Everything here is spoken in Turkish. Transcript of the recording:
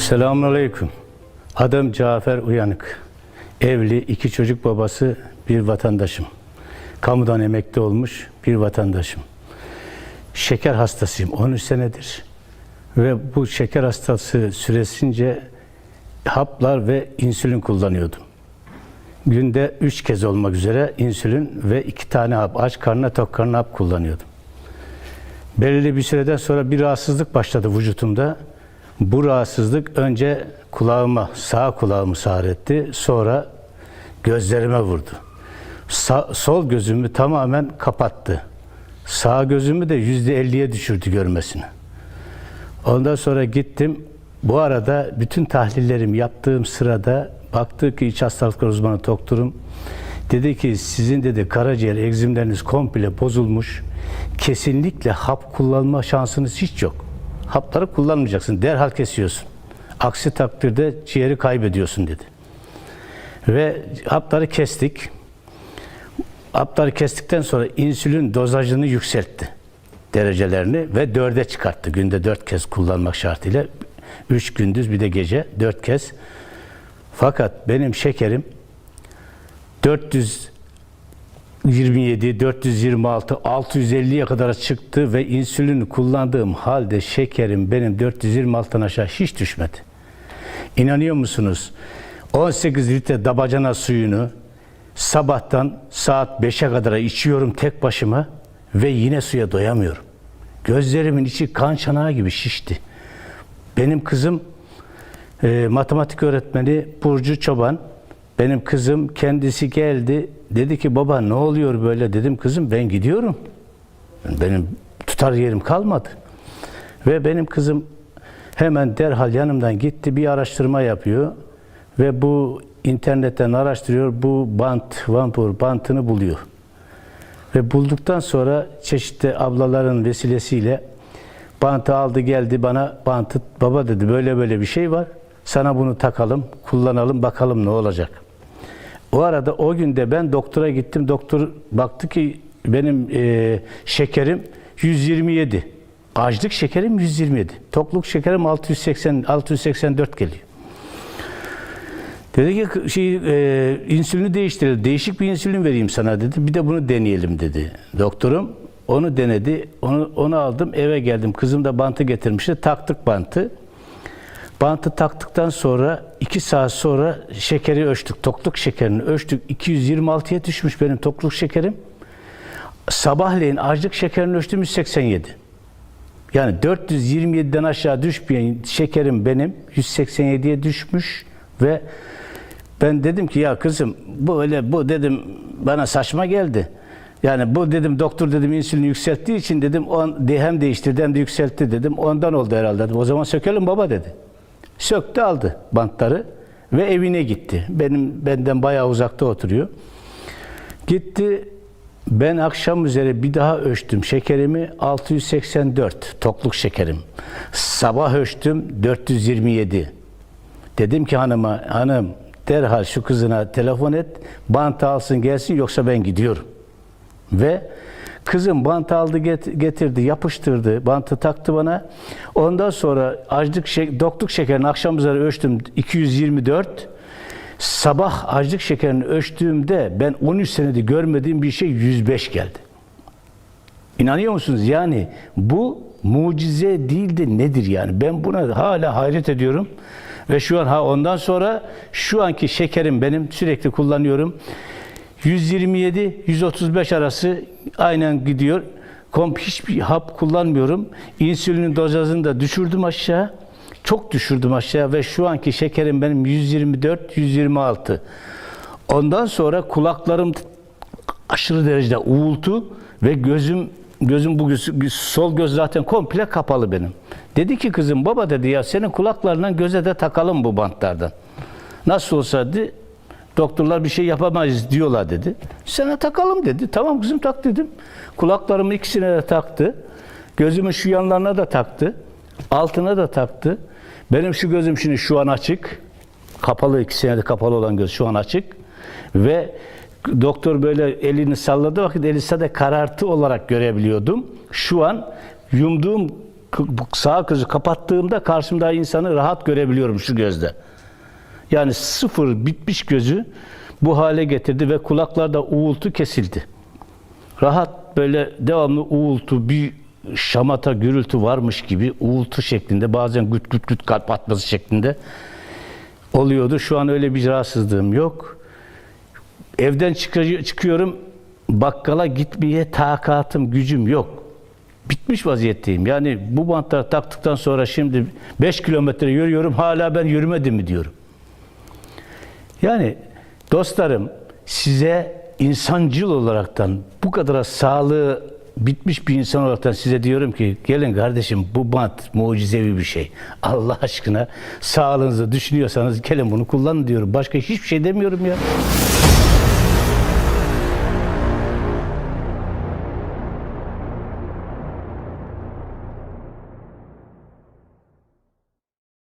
Selamünaleyküm. Adım Cafer Uyanık. Evli, iki çocuk babası, bir vatandaşım. Kamudan emekli olmuş bir vatandaşım. Şeker hastasıyım 13 senedir. Ve bu şeker hastası süresince haplar ve insülin kullanıyordum. Günde 3 kez olmak üzere insülin ve 2 tane hap, aç karnına tok karnına hap kullanıyordum. Belirli bir süreden sonra bir rahatsızlık başladı vücutumda. Bu rahatsızlık önce kulağıma, sağ kulağımı sağır etti. Sonra gözlerime vurdu. Sa- sol gözümü tamamen kapattı. Sağ gözümü de yüzde elliye düşürdü görmesini. Ondan sonra gittim. Bu arada bütün tahlillerimi yaptığım sırada baktı ki iç hastalıklar uzmanı doktorum dedi ki sizin dedi karaciğer egzimleriniz komple bozulmuş. Kesinlikle hap kullanma şansınız hiç yok. Hapları kullanmayacaksın. Derhal kesiyorsun. Aksi takdirde ciğeri kaybediyorsun dedi. Ve hapları kestik. Hapları kestikten sonra insülin dozajını yükseltti derecelerini ve dörde çıkarttı. Günde dört kez kullanmak şartıyla. Üç gündüz bir de gece dört kez. Fakat benim şekerim 427, 426, 650'ye kadar çıktı ve insülin kullandığım halde şekerim benim 426'dan aşağı hiç düşmedi. İnanıyor musunuz? 18 litre dabacana suyunu sabahtan saat 5'e kadar içiyorum tek başıma ve yine suya doyamıyorum. Gözlerimin içi kan çanağı gibi şişti. Benim kızım e, matematik öğretmeni Burcu Çoban. Benim kızım kendisi geldi. Dedi ki baba ne oluyor böyle dedim kızım ben gidiyorum. Benim tutar yerim kalmadı. Ve benim kızım hemen derhal yanımdan gitti bir araştırma yapıyor. Ve bu internetten araştırıyor. Bu bant, vampur bantını buluyor. Ve bulduktan sonra çeşitli ablaların vesilesiyle bantı aldı geldi bana bantı baba dedi böyle böyle bir şey var. Sana bunu takalım, kullanalım bakalım ne olacak. O arada o günde ben doktora gittim. Doktor baktı ki benim e, şekerim 127. Açlık şekerim 127. Tokluk şekerim 680 684 geliyor. Dedi ki şey, e, insülini değiştirelim. Değişik bir insülin vereyim sana dedi. Bir de bunu deneyelim dedi. Doktorum onu denedi. Onu, onu aldım eve geldim. Kızım da bantı getirmişti. Taktık bantı. Bantı taktıktan sonra 2 saat sonra şekeri ölçtük. Tokluk şekerini ölçtük. 226'ya düşmüş benim tokluk şekerim. Sabahleyin açlık şekerini ölçtüm 187. Yani 427'den aşağı düşmeyen şekerim benim 187'ye düşmüş ve ben dedim ki ya kızım bu öyle bu dedim bana saçma geldi. Yani bu dedim doktor dedim insülini yükselttiği için dedim on, hem değiştirdi hem de yükseltti dedim. Ondan oldu herhalde dedim. O zaman sökelim baba dedi. Söktü aldı bantları ve evine gitti. Benim benden bayağı uzakta oturuyor. Gitti ben akşam üzere bir daha ölçtüm şekerimi 684 tokluk şekerim. Sabah ölçtüm 427. Dedim ki hanıma hanım derhal şu kızına telefon et bant alsın gelsin yoksa ben gidiyorum. Ve kızım bant aldı get- getirdi yapıştırdı bantı taktı bana. Ondan sonra açlık şek dokluk şekerini akşam üzeri ölçtüm 224. Sabah açlık şekerini ölçtüğümde ben 13 senedir görmediğim bir şey 105 geldi. İnanıyor musunuz? Yani bu mucize değil de nedir yani? Ben buna hala hayret ediyorum. Ve şu an ha ondan sonra şu anki şekerim benim sürekli kullanıyorum. 127 135 arası aynen gidiyor. Komp hiçbir hap kullanmıyorum. İnsülinin dozajını da düşürdüm aşağı. Çok düşürdüm aşağı ve şu anki şekerim benim 124 126. Ondan sonra kulaklarım aşırı derecede uğultu ve gözüm gözüm bu sol göz zaten komple kapalı benim. Dedi ki kızım baba dedi ya senin kulaklarından göze de takalım bu bantlardan. Nasıl olsa dedi doktorlar bir şey yapamayız diyorlar dedi. Sana takalım dedi. Tamam kızım tak dedim. Kulaklarımın ikisine de taktı. Gözümün şu yanlarına da taktı. Altına da taktı. Benim şu gözüm şimdi şu an açık. Kapalı ikisine de kapalı olan göz şu an açık. Ve doktor böyle elini salladığı vakit Elisa'da karartı olarak görebiliyordum. Şu an yumduğum Sağ kızı kapattığımda karşımda insanı rahat görebiliyorum şu gözle. Yani sıfır bitmiş gözü bu hale getirdi ve kulaklarda uğultu kesildi. Rahat böyle devamlı uğultu bir şamata gürültü varmış gibi uğultu şeklinde bazen güt güt güt kalp atması şeklinde oluyordu. Şu an öyle bir rahatsızlığım yok. Evden çıkıyor- çıkıyorum bakkala gitmeye takatım, gücüm yok. Bitmiş vaziyetteyim. Yani bu bantları taktıktan sonra şimdi 5 kilometre yürüyorum hala ben yürümedim mi diyorum. Yani dostlarım size insancıl olaraktan bu kadar sağlığı bitmiş bir insan olaraktan size diyorum ki gelin kardeşim bu bant mucizevi bir şey. Allah aşkına sağlığınızı düşünüyorsanız gelin bunu kullanın diyorum. Başka hiçbir şey demiyorum ya.